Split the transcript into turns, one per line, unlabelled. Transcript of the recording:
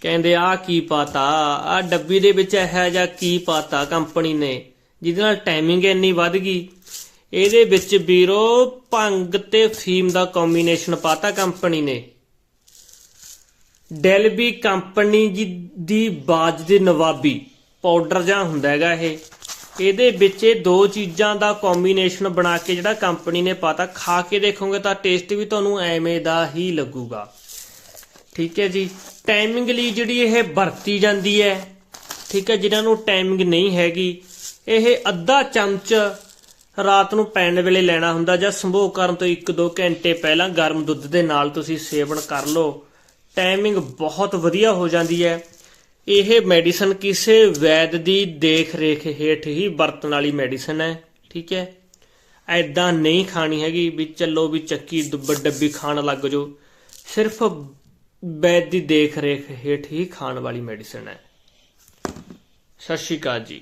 ਕਹਿੰਦੇ ਆ ਕੀ ਪਾਤਾ? ਆ ਡੱਬੀ ਦੇ ਵਿੱਚ ਇਹੋ ਜਿਹਾ ਕੀ ਪਾਤਾ ਕੰਪਨੀ ਨੇ? ਜਿਹਦੇ ਨਾਲ ਟਾਈਮਿੰਗ ਇੰਨੀ ਵੱਧ ਗਈ। ਇਹਦੇ ਵਿੱਚ ਵੀਰੋ, ਭੰਗ ਤੇ ਫੀਮ ਦਾ ਕੰਬੀਨੇਸ਼ਨ ਪਾਤਾ ਕੰਪਨੀ ਨੇ। ਡੈਲਬੀ ਕੰਪਨੀ ਜੀ ਦੀ ਬਾਜ ਦੇ ਨਵਾਬੀ ਪਾਊਡਰ ਜਾਂ ਹੁੰਦਾ ਹੈਗਾ ਇਹ। ਇਹਦੇ ਵਿੱਚ ਇਹ ਦੋ ਚੀਜ਼ਾਂ ਦਾ ਕੰਬੀਨੇਸ਼ਨ ਬਣਾ ਕੇ ਜਿਹੜਾ ਕੰਪਨੀ ਨੇ ਪਾਤਾ। ਖਾ ਕੇ ਦੇਖੋਗੇ ਤਾਂ ਟੇਸਟ ਵੀ ਤੁਹਾਨੂੰ ਐਵੇਂ ਦਾ ਹੀ ਲੱਗੂਗਾ। ਠੀਕ ਹੈ ਜੀ? ਟਾਈਮਿੰਗ ਲਈ ਜਿਹੜੀ ਇਹ ਵਰਤੀ ਜਾਂਦੀ ਹੈ, ਠੀਕ ਹੈ, ਜਿਨ੍ਹਾਂ ਨੂੰ ਟਾਈਮਿੰਗ ਨਹੀਂ ਹੈਗੀ, ਇਹ ਅੱਧਾ ਚਮਚ ਰਾਤ ਨੂੰ ਪੈਣ ਵੇਲੇ ਲੈਣਾ ਹੁੰਦਾ ਜਾਂ ਸੰਭੋਗ ਕਰਨ ਤੋਂ 1-2 ਘੰਟੇ ਪਹਿਲਾਂ ਗਰਮ ਦੁੱਧ ਦੇ ਨਾਲ ਤੁਸੀਂ ਸੇਵਨ ਕਰ ਲਓ। ਟਾਈਮਿੰਗ ਬਹੁਤ ਵਧੀਆ ਹੋ ਜਾਂਦੀ ਹੈ। ਇਹ ਮੈਡੀਸਨ ਕਿਸੇ ਵੈਦ ਦੀ ਦੇਖ ਰੇਖ ਹੇਠ ਹੀ ਵਰਤਣ ਵਾਲੀ ਮੈਡੀਸਨ ਹੈ, ਠੀਕ ਹੈ? ਐਦਾਂ ਨਹੀਂ ਖਾਣੀ ਹੈਗੀ ਵੀ ਚੱਲੋ ਵੀ ਚੱਕੀ ਦੁੱਬ ਡੱਬੀ ਖਾਣ ਲੱਗ ਜਾਓ। ਸਿਰਫ ਵੈਦ ਦੀ ਦੇਖ ਰੇਖ ਹੇਠ ਹੀ ਖਾਣ ਵਾਲੀ ਮੈਡੀਸਨ ਹੈ। ਸਤਿ ਸ਼੍ਰੀ ਅਕਾਲ ਜੀ।